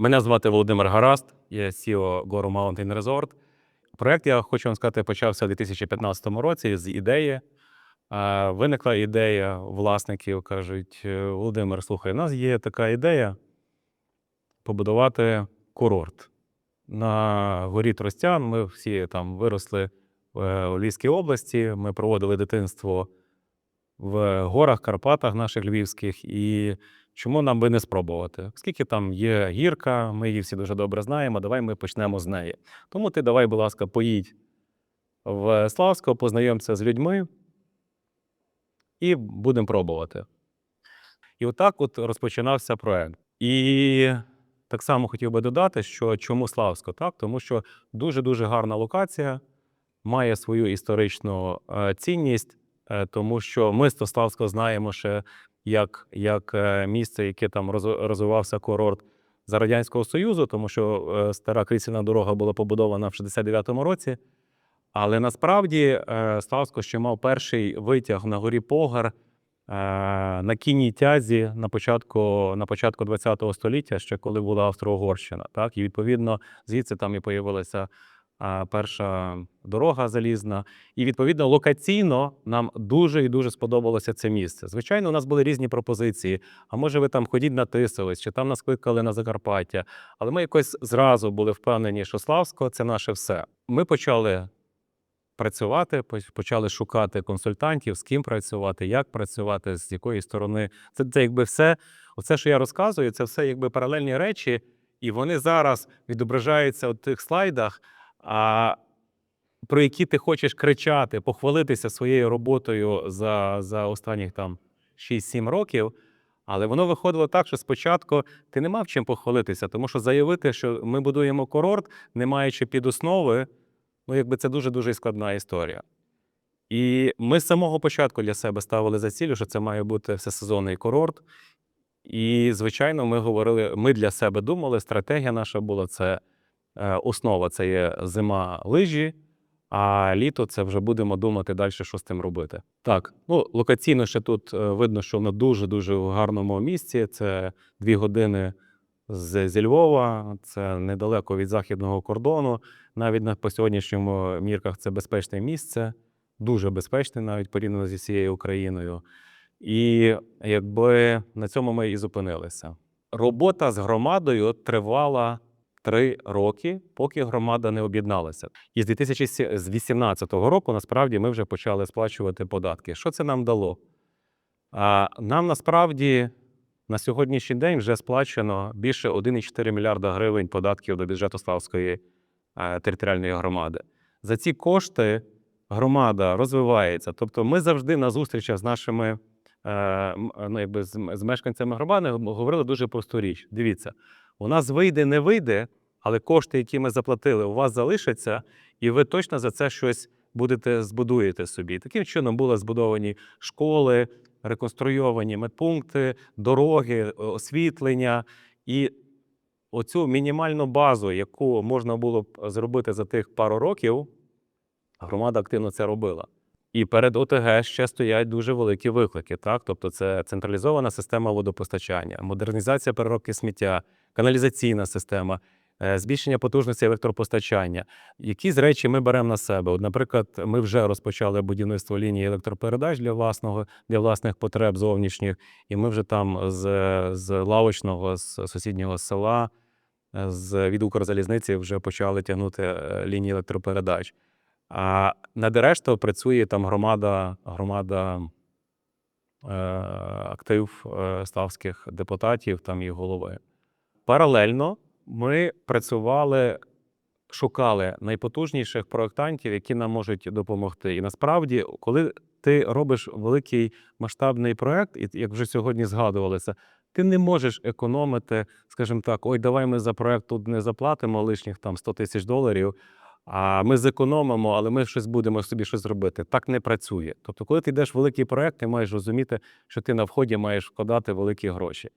Мене звати Володимир Гараст, я CEO Goro Mountain Resort. Проект, я хочу вам сказати, почався у 2015 році з ідеї. Виникла ідея власників, кажуть: «Е, Володимир, слухай, у нас є така ідея побудувати курорт. На горі Тростян ми всі там виросли е, у Львівській області. Ми проводили дитинство в горах, Карпатах наших львівських. І чому нам би не спробувати? Оскільки там є гірка, ми її всі дуже добре знаємо. Давай ми почнемо з неї. Тому ти давай, будь ласка, поїдь в Славсько, познайомся з людьми і будемо пробувати. І отак от розпочинався проект. І так само хотів би додати, що чому Славсько? Так? Тому що дуже-дуже гарна локація, має свою історичну е, цінність, е, тому що ми Славсько знаємо ще як, як е, місце, яке там роз- розвивався курорт за Радянського Союзу, тому що е, стара крісельна дорога була побудована в 69-му році. Але насправді е, Славсько ще мав перший витяг на горі Погар на кінній тязі на початку, на початку ХХ століття, ще коли була Австро-Угорщина. Так? І відповідно звідси там і появилася перша дорога залізна. І відповідно локаційно нам дуже і дуже сподобалося це місце. Звичайно, у нас були різні пропозиції. А може, ви там ходіть на чи там нас кликали на Закарпаття. Але ми якось зразу були впевнені, що Славсько це наше все. Ми почали працювати, почали шукати консультантів, з ким працювати, як працювати, з якої сторони. Це, це якби все, оце, що я розказую, це все якби паралельні речі, і вони зараз відображаються у тих слайдах, а, про які ти хочеш кричати, похвалитися своєю роботою за, за останніх там 6-7 років. Але воно виходило так, що спочатку ти не мав чим похвалитися, тому що заявити, що ми будуємо курорт, не маючи підоснови, ну якби це дуже-дуже складна історія. І ми з самого початку для себе ставили за ціль, що це має бути всесезонний курорт. І, звичайно, ми говорили, ми для себе думали, стратегія наша була це основа це є зима лижі, а літо це вже будемо думати далі, що з тим робити. Так, ну локаційно ще тут е, видно, що воно дуже-дуже гарному місці. Це дві години зі Львова, це недалеко від західного кордону. Навіть на по сьогоднішньому мірках це безпечне місце, дуже безпечне, навіть порівняно зі всією Україною. І якби на цьому ми і зупинилися. Робота з громадою тривала три роки, поки громада не об'єдналася. І з 2018 року насправді ми вже почали сплачувати податки. Що це нам дало? Нам насправді на сьогоднішній день вже сплачено більше 1,4 мільярда гривень податків до бюджету Славської територіальної громади. За ці кошти громада розвивається. Тобто, ми завжди на зустрічах з нашими е, ну, якби з мешканцями громади говорили дуже просту річ. Дивіться, у нас вийде, не вийде, але кошти, які ми заплатили, у вас залишаться, і ви точно за це щось будете збудуєте собі. Таким чином були збудовані школи, реконструйовані медпункти, дороги, освітлення. І оцю мінімальну базу, яку можна було б зробити за тих пару років, громада активно це робила. І перед ОТГ ще стоять дуже великі виклики. Так? Тобто, це централізована система водопостачання, модернізація переробки сміття, каналізаційна система, збільшення потужності електропостачання. Які з речі ми беремо на себе? От, наприклад, ми вже розпочали будівництво лінії електропередач для власного для власних потреб зовнішніх, і ми вже там з, з лавочного, з сусіднього села, е, з від Укрзалізниці вже почали тягнути е, лінії електропередач. А над рештою працює там громада, громада е, актив е, ставських депутатів там і голови. Паралельно ми працювали, шукали найпотужніших проєктантів, які нам можуть допомогти. І насправді, коли ти робиш великий масштабний проєкт, і як вже сьогодні згадувалося, ти не можеш економити, скажімо так, ой, давай ми за проєкт тут не заплатимо лишніх там 100 тисяч доларів. А ми зекономимо, але ми щось будемо собі щось робити. Так не працює. Тобто, коли ти йдеш в великий проект, ти маєш розуміти, що ти на вході маєш вкладати великі гроші.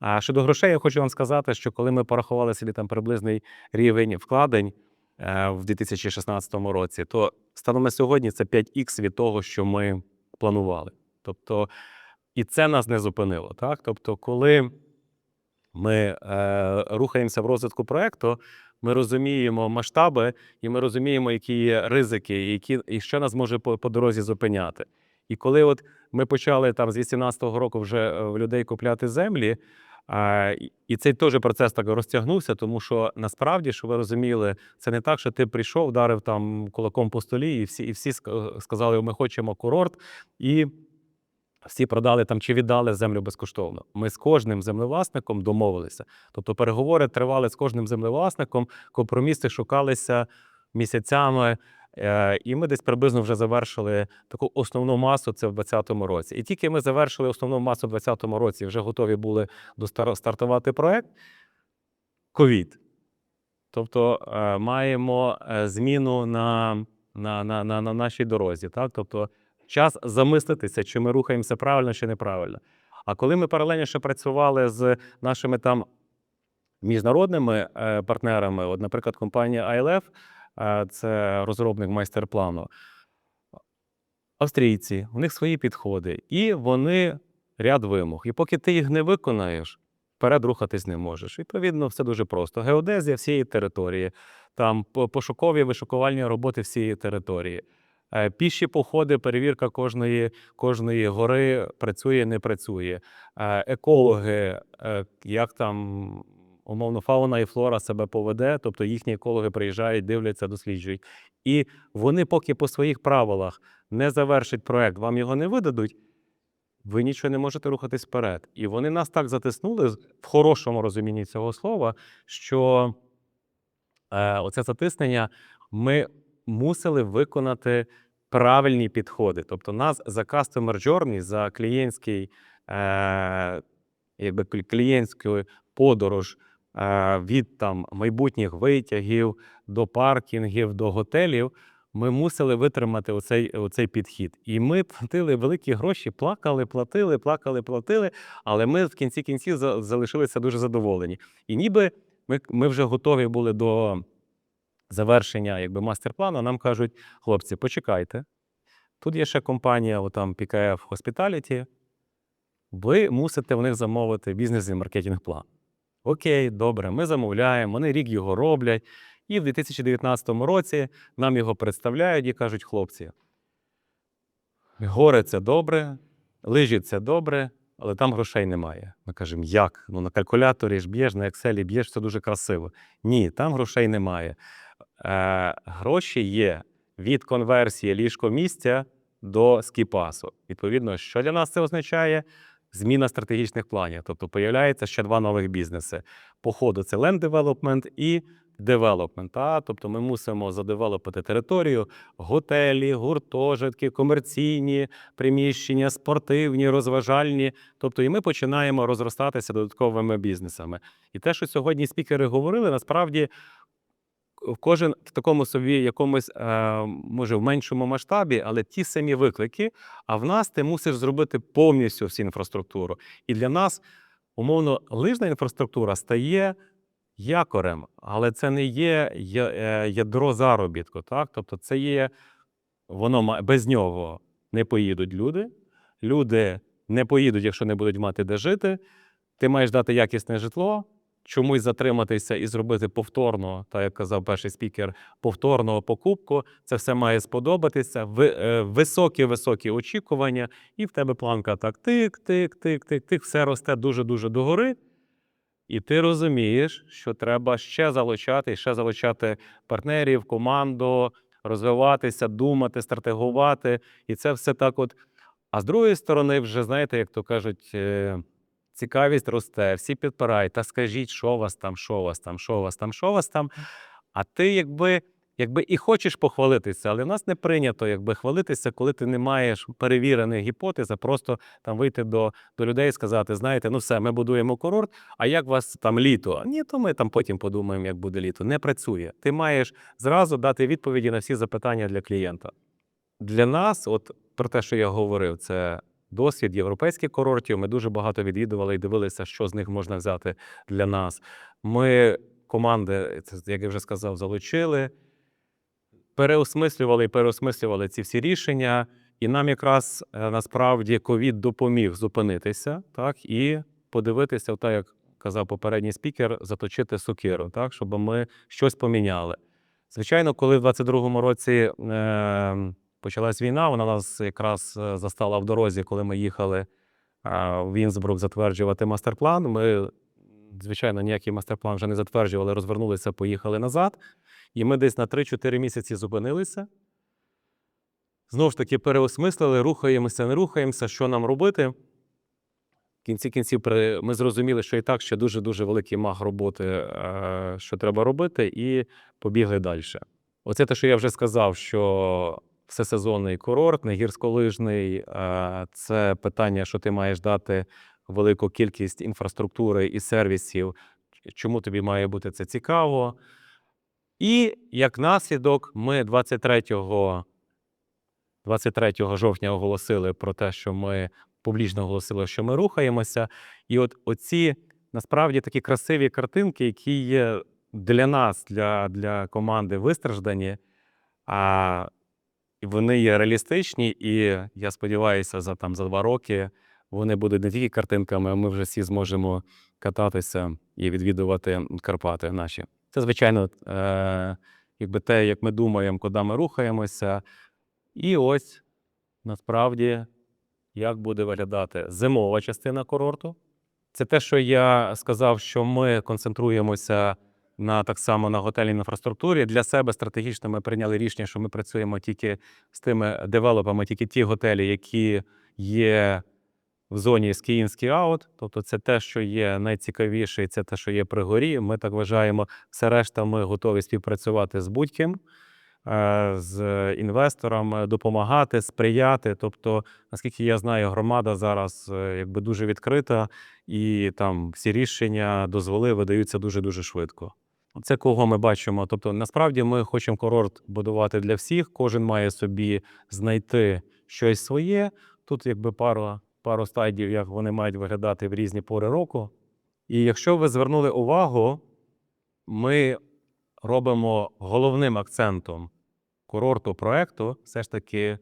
А щодо грошей, я хочу вам сказати, що коли ми порахували собі там приблизний рівень вкладень е, в 2016 році, то станом на сьогодні це 5х від того, що ми планували. Тобто, і це нас не зупинило. Так? Тобто, коли ми е, рухаємося в розвитку проекту, ми розуміємо масштаби, і ми розуміємо, які є ризики, які і що нас може по, по дорозі зупиняти. І коли от ми почали там з 18-го року вже е, в людей купляти землі, і- цей теж процес так розтягнувся, тому що насправді, що ви розуміли, це не так, що ти прийшов, вдарив там кулаком по столі, і всі, і всі сказали, ми хочемо курорт, і всі продали там чи віддали землю безкоштовно. Ми з кожним землевласником домовилися. Тобто переговори тривали з кожним землевласником, компроміси шукалися місяцями. Е, І ми десь приблизно вже завершили таку основну масу це в 2020 році. І тільки ми завершили основну масу в 2020 році, вже готові були стартувати проект. Ковід. Тобто е, маємо е, зміну на, на, на, на, на нашій дорозі. Так? Тобто час замислитися, чи ми рухаємося правильно, чи неправильно. А коли ми паралельно ще працювали з нашими там міжнародними партнерами, от, наприклад, компанія ILF, це розробник майстер-плану, австрійці, у них свої підходи, і вони ряд вимог. І поки ти їх не виконаєш, вперед рухатись не можеш. Відповідно, все дуже просто. Геодезія всієї території, там пошукові вишукувальні роботи всієї території. Е, Піші походи, перевірка кожної, кожної гори працює, не працює. Е, Екологи, е, як там умовно фауна і флора себе поведе, тобто їхні екологи приїжджають, дивляться, досліджують. І вони, поки по своїх правилах не завершать проект, вам його не видадуть, ви нічого не можете рухатись вперед. І вони нас так затиснули в хорошому розумінні цього слова, що е, оце затиснення ми мусили виконати правильні підходи. Тобто, нас за customer journey, за клієнтський, е, якби клієнтську подорож від там майбутніх витягів до паркінгів, до готелів. Ми мусили витримати оцей, оцей підхід. І ми платили великі гроші, плакали, платили, плакали, платили. Але ми в кінці кінців залишилися дуже задоволені. І ніби ми, ми вже готові були до завершення якби, мастер-плану. Нам кажуть, хлопці, почекайте. Тут є ще компанія, отам PKF Hospitality. Ви мусите в них замовити бізнес і маркетинг план. Окей, добре, ми замовляємо, вони рік його роблять. І в 2019 році нам його представляють і кажуть, хлопці, гори це добре, лижі це добре, але там грошей немає. Ми кажемо, як? Ну на калькуляторі ж б'єш, на Excel б'єш, це дуже красиво. Ні, там грошей немає. Е, гроші є від конверсії ліжко місця до скіпасу. Відповідно, що для нас це означає? Зміна стратегічних планів. Тобто появляється ще два нових бізнеси. По ходу це land development і development. Та? Тобто ми мусимо задевелопити територію, готелі, гуртожитки, комерційні приміщення, спортивні, розважальні. Тобто, і ми починаємо розростатися додатковими бізнесами. І те, що сьогодні спікери говорили, насправді кожен в такому собі якомусь, е, може, в меншому масштабі, але ті самі виклики. А в нас ти мусиш зробити повністю всю інфраструктуру. І для нас, умовно, лижна інфраструктура стає якорем, але це не є е, ядро заробітку. Так? Тобто, це є воно без нього не поїдуть люди. Люди не поїдуть, якщо не будуть мати де жити. Ти маєш дати якісне житло, чомусь затриматися і зробити повторно, так як казав перший спікер, повторну покупку. Це все має сподобатися. Е, Високі, високі очікування, і в тебе планка так тик, тик, тик, тик, тик, все росте дуже-дуже догори. І ти розумієш, що треба ще залучати, ще залучати партнерів, команду, розвиватися, думати, стратегувати. І це все так от. А з другої сторони, вже знаєте, як то кажуть, е, цікавість росте, всі підпирають, та скажіть, що вас там, що вас там, що вас там, що вас там. А ти якби, якби і хочеш похвалитися, але в нас не прийнято якби хвалитися, коли ти не маєш перевірених гіпотез, а просто там вийти до, до людей і сказати: знаєте, ну все, ми будуємо курорт, а як у вас там літо? Ні, то ми там потім подумаємо, як буде літо. Не працює. Ти маєш зразу дати відповіді на всі запитання для клієнта. Для нас, от про те, що я говорив, це досвід європейських курортів. Ми дуже багато відвідували і дивилися, що з них можна взяти для нас. Ми команди, як я вже сказав, залучили, переосмислювали і переосмислювали ці всі рішення. І нам якраз е, насправді ковід допоміг зупинитися, так і подивитися, так як казав попередній спікер, заточити сокиру, так, щоб ми щось поміняли. Звичайно, коли в 22-му році е, почалась війна, вона нас якраз е, застала в дорозі, коли ми їхали в Вінсбрук затверджувати мастер-план. Ми, звичайно, ніякий мастер-план вже не затверджували, розвернулися, поїхали назад. І ми десь на 3-4 місяці зупинилися. Знову ж таки, переосмислили, рухаємося, не рухаємося, що нам робити. В кінці кінців ми зрозуміли, що і так ще дуже-дуже великий маг роботи, е, що треба робити, і побігли далі. Оце те, що я вже сказав, що всесезонний курортний, гірськолижний е, це питання, що ти маєш дати велику кількість інфраструктури і сервісів, чому тобі має бути це цікаво. І як наслідок, ми 23 23 жовтня оголосили про те, що ми публічно оголосили, що ми рухаємося. І от оці насправді такі красиві картинки, які є для нас, для, для команди вистраждані, а вони є реалістичні, і я сподіваюся, за там за два роки вони будуть не тільки картинками, а ми вже всі зможемо кататися і відвідувати Карпати наші. Це, звичайно, е, якби те, як ми думаємо, куди ми рухаємося. І ось насправді як буде виглядати зимова частина курорту. Це те, що я сказав, що ми концентруємося на так само на готельній інфраструктурі. Для себе стратегічно ми прийняли рішення, що ми працюємо тільки з тими девелопами, тільки ті готелі, які є в зоні ski-in, ski-out. Тобто це те, що є найцікавіше, і це те, що є при горі. Ми так вважаємо. Все решта ми готові співпрацювати з будь-ким е, з інвестором, допомагати, сприяти. Тобто, наскільки я знаю, громада зараз е, якби дуже відкрита, і там всі рішення, дозволи видаються дуже дуже швидко. Це кого ми бачимо. Тобто, насправді ми хочемо курорт будувати для всіх. Кожен має собі знайти щось своє. Тут якби пару, пару стадій, як вони мають виглядати в різні пори року. І якщо ви звернули увагу, ми робимо головним акцентом курорту проекту все ж таки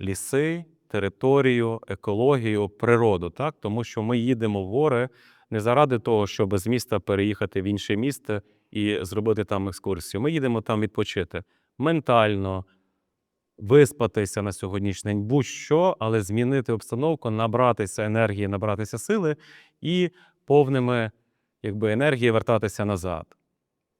ліси, територію, екологію, природу, так? тому що ми їдемо в гори не заради того, щоб з міста переїхати в інше місто і зробити там екскурсію. Ми їдемо там відпочити ментально, виспатися на сьогоднішній день, будь-що, але змінити обстановку, набратися енергії, набратися сили і повними якби, енергії вертатися назад.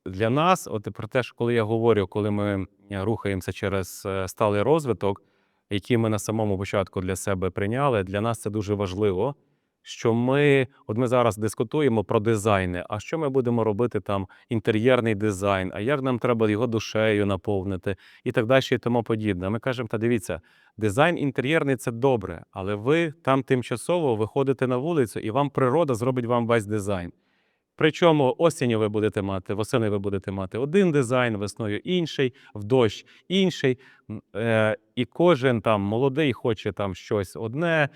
Для нас, от про те, коли я говорю, коли ми рухаємося через е, сталий розвиток, який ми на самому початку для себе прийняли, для нас це дуже важливо. Що ми, от ми зараз дискутуємо про дизайни. А що ми будемо робити там інтер'єрний дизайн? А як нам треба його душею наповнити і так далі, і тому подібне. Ми кажемо, та дивіться, дизайн інтер'єрний це добре, але ви там тимчасово виходите на вулицю, і вам природа зробить вам весь дизайн. Причому осінню ви будете мати, восени ви будете мати один дизайн, весною інший, в дощ інший. Е, і кожен там молодий хоче там щось одне,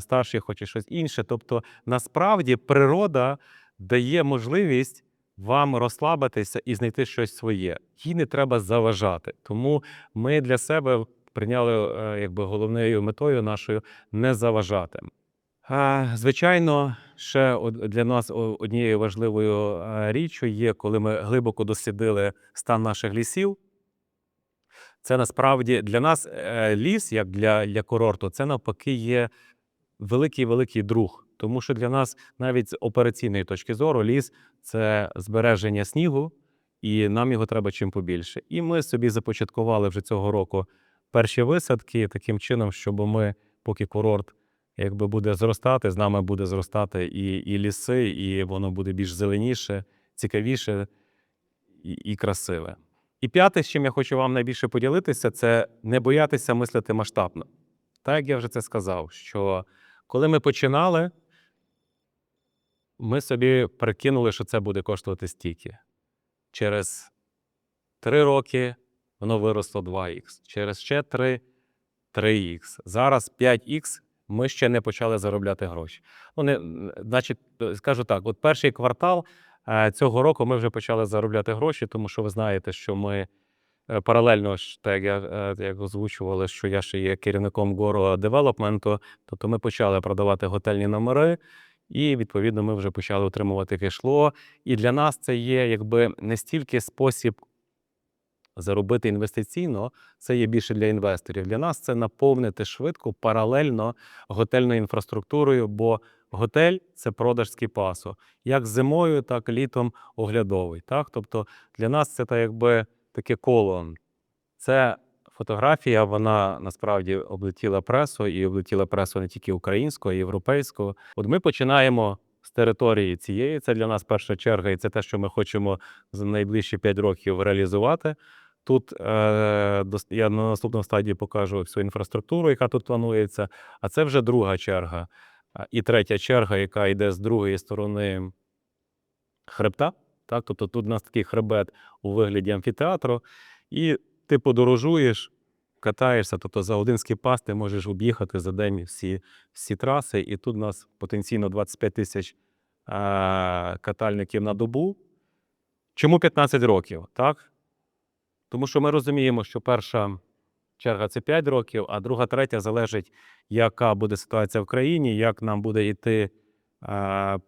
старший хоче щось інше. Тобто, насправді природа дає можливість вам розслабитися і знайти щось своє. Їй не треба заважати. Тому ми для себе прийняли е, якби головною метою нашою не заважати. Звичайно, ще для нас однією важливою е, річчю є, коли ми глибоко дослідили стан наших лісів. Це насправді для нас е, ліс, як для, для курорту, це навпаки є великий великий друг. Тому що для нас навіть з операційної точки зору ліс це збереження снігу, і нам його треба чим побільше. І ми собі започаткували вже цього року перші висадки таким чином, щоб ми, поки курорт якби буде зростати, з нами буде зростати і, і ліси, і воно буде більш зеленіше, цікавіше і, і красиве. І п'яте, з чим я хочу вам найбільше поділитися, це не боятися мислити масштабно. Так як я вже це сказав, що коли ми починали, ми собі прикинули, що це буде коштувати стільки. Через три роки воно виросло 2х, через ще 3 3х. Зараз 5х ми ще не почали заробляти гроші. Ну, не, значить, скажу так: от перший квартал е, цього року ми вже почали заробляти гроші, тому що ви знаєте, що ми паралельно ж, так я е, як озвучували, що я ще є керівником гору девелопменту, тобто ми почали продавати готельні номери. І відповідно ми вже почали отримувати кешло. І для нас це є якби не стільки спосіб заробити інвестиційно, це є більше для інвесторів. Для нас це наповнити швидко паралельно готельною інфраструктурою, бо готель це продаж скіпасу, як зимою, так і літом оглядовий. Так? Тобто для нас це та, якби таке коло. Це фотографія, вона насправді облетіла пресу і облетіла пресу не тільки українську, а й європейську. От ми починаємо з території цієї. Це для нас перша черга, і це те, що ми хочемо за найближчі 5 років реалізувати. Тут е, я на наступному стадії покажу всю інфраструктуру, яка тут планується. А це вже друга черга. І третя черга, яка йде з другої сторони хребта. Так? Тобто тут у нас такий хребет у вигляді амфітеатру, і ти подорожуєш, катаєшся, тобто за один скіпас ти можеш об'їхати за день всі, всі траси, і тут у нас потенційно 25 тисяч катальників на добу. Чому 15 років? Так? Тому що ми розуміємо, що перша черга це 5 років, а друга, третя залежить, яка буде ситуація в країні, як нам буде йти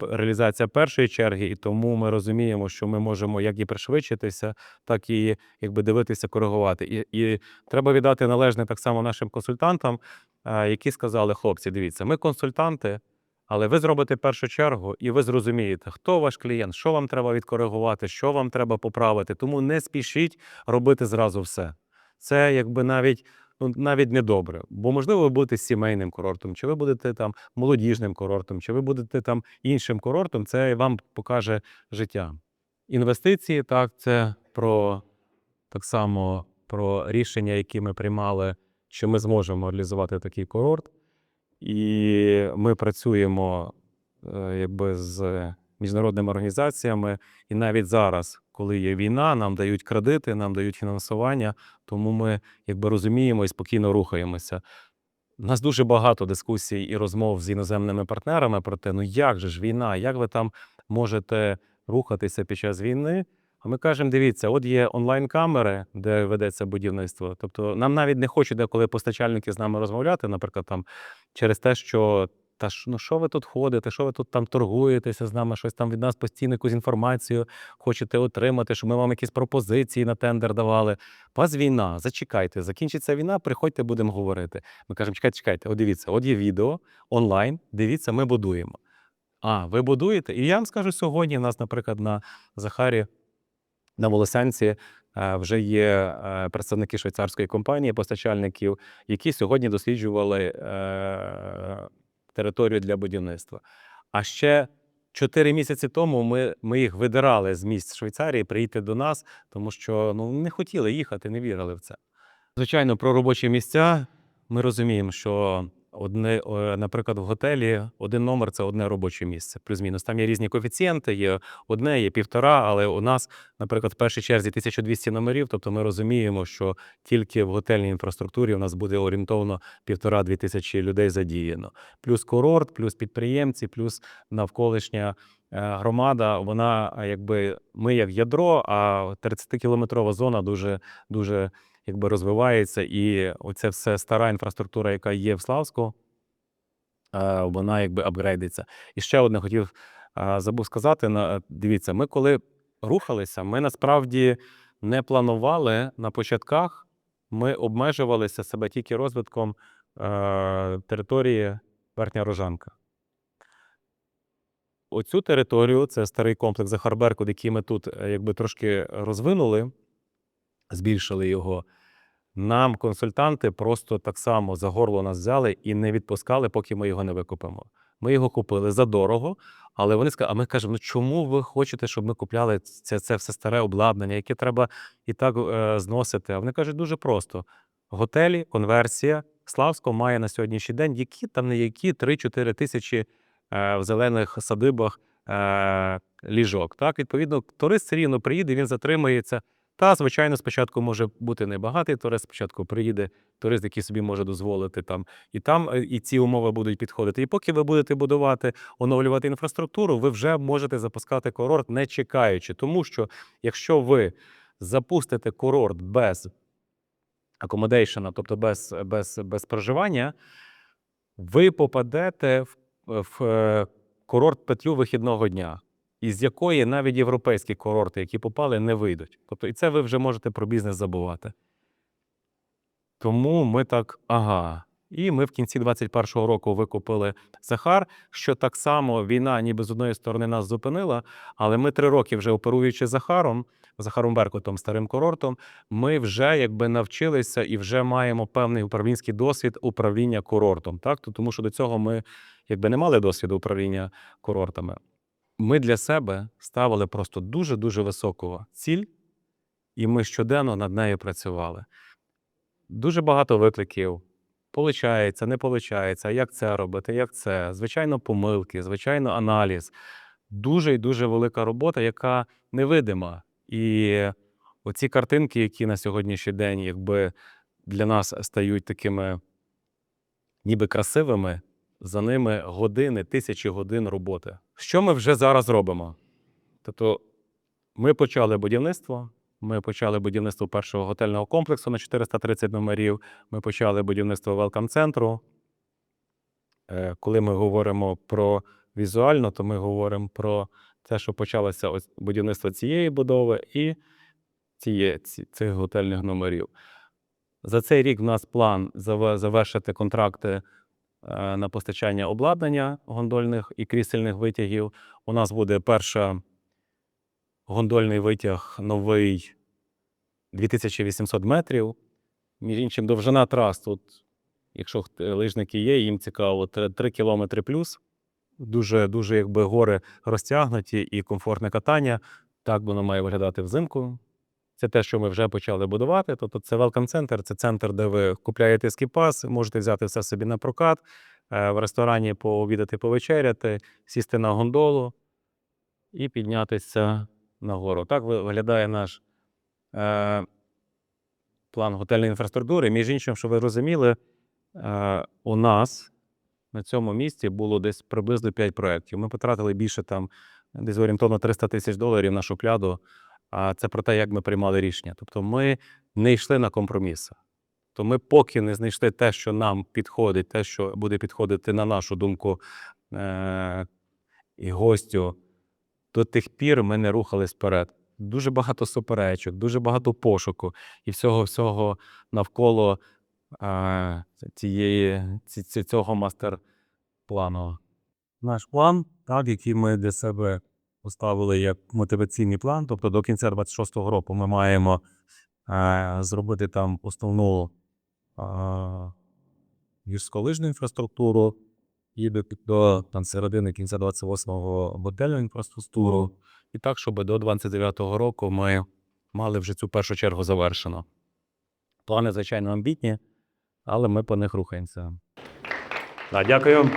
реалізація першої черги, і тому ми розуміємо, що ми можемо як і пришвидшитися, так і якби дивитися, коригувати. І, і треба віддати належне так само нашим консультантам, які сказали: хлопці, дивіться, ми консультанти. Але ви зробите першу чергу, і ви зрозумієте, хто ваш клієнт, що вам треба відкоригувати, що вам треба поправити. Тому не спішіть робити зразу все. Це якби навіть ну навіть не добре. Бо можливо, ви будете сімейним курортом, чи ви будете там молодіжним курортом, чи ви будете там іншим курортом. Це вам покаже життя. Інвестиції так, це про так само про рішення, які ми приймали, що ми зможемо реалізувати такий курорт. І ми працюємо е, якби з міжнародними організаціями. І навіть зараз, коли є війна, нам дають кредити, нам дають фінансування, тому ми якби розуміємо і спокійно рухаємося. У нас дуже багато дискусій і розмов з іноземними партнерами про те, ну як же ж війна, як ви там можете рухатися під час війни? А ми кажемо: дивіться, от є онлайн-камери, де ведеться будівництво. Тобто нам навіть не хочуть деколи постачальники з нами розмовляти, наприклад, там через те, що та ж ну що ви тут ходите, що ви тут там торгуєтеся з нами, щось там від нас постійно якусь інформацію хочете отримати, щоб ми вам якісь пропозиції на тендер давали. У вас війна, зачекайте, закінчиться війна, приходьте, будемо говорити. Ми кажемо, чекайте, чекайте, от дивіться, от є відео онлайн, дивіться, ми будуємо. А, ви будуєте? І я вам скажу сьогодні, в нас, наприклад, на Захарі, на Волосянці е, вже є е, представники швейцарської компанії, постачальників, які сьогодні досліджували е, територію для будівництва. А ще чотири місяці тому ми, ми їх видирали з місць Швейцарії прийти до нас, тому що ну, не хотіли їхати, не вірили в це. Звичайно, про робочі місця ми розуміємо, що одне, наприклад, в готелі один номер це одне робоче місце. Плюс-мінус. Там є різні коефіцієнти, є одне, є півтора, але у нас, наприклад, в першій черзі 1200 номерів. Тобто ми розуміємо, що тільки в готельній інфраструктурі у нас буде орієнтовно півтора-дві тисячі людей задіяно. Плюс курорт, плюс підприємці, плюс навколишня е, громада. Вона якби ми як ядро, а 30-кілометрова зона дуже дуже якби розвивається, і оця все стара інфраструктура, яка є в Славську, е, вона якби апгрейдиться. І ще одне хотів е, забув сказати: дивіться, ми коли рухалися, ми насправді не планували на початках. Ми обмежувалися себе тільки розвитком е, території Верхня Рожанка. Оцю територію, це старий комплекс Захарберкут, який ми тут якби трошки розвинули, збільшили його. Нам консультанти просто так само за горло нас взяли і не відпускали, поки ми його не викупимо. Ми його купили за дорого, але вони сказали, а ми кажемо, ну чому ви хочете, щоб ми купляли це, це все старе обладнання, яке треба і так е, зносити? А вони кажуть, дуже просто: готелі, конверсія. Славсько має на сьогоднішній день які там не які 3-4 тисячі е, в зелених садибах е, ліжок. Так, відповідно, турист все рівно приїде, він затримається. Та, звичайно, спочатку може бути небагатий турист, спочатку приїде турист, який собі може дозволити там, і там е, і ці умови будуть підходити. І поки ви будете будувати, оновлювати інфраструктуру, ви вже можете запускати курорт, не чекаючи. Тому що якщо ви запустите курорт без акомодейшена, тобто без, без, без проживання, ви попадете в, в е, курорт петлю вихідного дня, із якої навіть європейські курорти, які попали, не вийдуть. Тобто, і це ви вже можете про бізнес забувати. Тому ми так, ага. І ми в кінці 21-го року викупили Захар, що так само війна, ніби з одної сторони нас зупинила, але ми три роки вже оперуючи Захаром, Захаром Беркутом, старим курортом, ми вже якби навчилися і вже маємо певний управлінський досвід управління курортом. Так? То- Тому що до цього ми якби не мали досвіду управління курортами. Ми для себе ставили просто дуже-дуже високу ціль, і ми щоденно над нею працювали. Дуже багато викликів. Получається, не получається, як це робити, як це. Звичайно, помилки, звичайно, аналіз. Дуже і дуже велика робота, яка невидима. І оці картинки, які на сьогоднішній день якби для нас стають такими ніби красивими, за ними години, тисячі годин роботи. Що ми вже зараз робимо? Тобто, ми почали будівництво. Ми почали будівництво першого готельного комплексу на 430 номерів. Ми почали будівництво велкам-центру. Е, Коли ми говоримо про візуально, то ми говоримо про те, що почалося будівництво цієї будови і ціє, цих готельних номерів. За цей рік в нас план завершити контракти на постачання обладнання гондольних і крісельних витягів. У нас буде перша гондольний витяг новий 2800 метрів. Між іншим, довжина трас тут, якщо лижники є, їм цікаво, 3 кілометри плюс. Дуже, дуже якби гори розтягнуті і комфортне катання. Так воно має виглядати взимку. Це те, що ми вже почали будувати. Тобто це Welcome Center, це центр, де ви купляєте скіпас, можете взяти все собі на прокат, е, в ресторані пообідати, повечеряти, сісти на гондолу і піднятися нагору. Так виглядає наш е, план готельної інфраструктури. Між іншим, щоб ви розуміли, е, у нас на цьому місці було десь приблизно 5 проєктів. Ми потратили більше там десь орієнтовно 300 тисяч доларів на шухляду. А це про те, як ми приймали рішення. Тобто ми не йшли на компроміси. То ми поки не знайшли те, що нам підходить, те, що буде підходити на нашу думку е- і гостю, до тих пір ми не рухались вперед. Дуже багато суперечок, дуже багато пошуку і всього всього навколо е- цієї, ці, ці- цього мастер-плану. Наш план, так, який ми для себе поставили як мотиваційний план, тобто до кінця 26-го року ми маємо е, зробити там основну е, гірськолижну інфраструктуру, і до, до там, середини кінця 28-го готельну інфраструктуру. І так, щоб до 29-го року ми мали вже цю першу чергу завершено. Плани, звичайно, амбітні, але ми по них рухаємося. Так, дякую.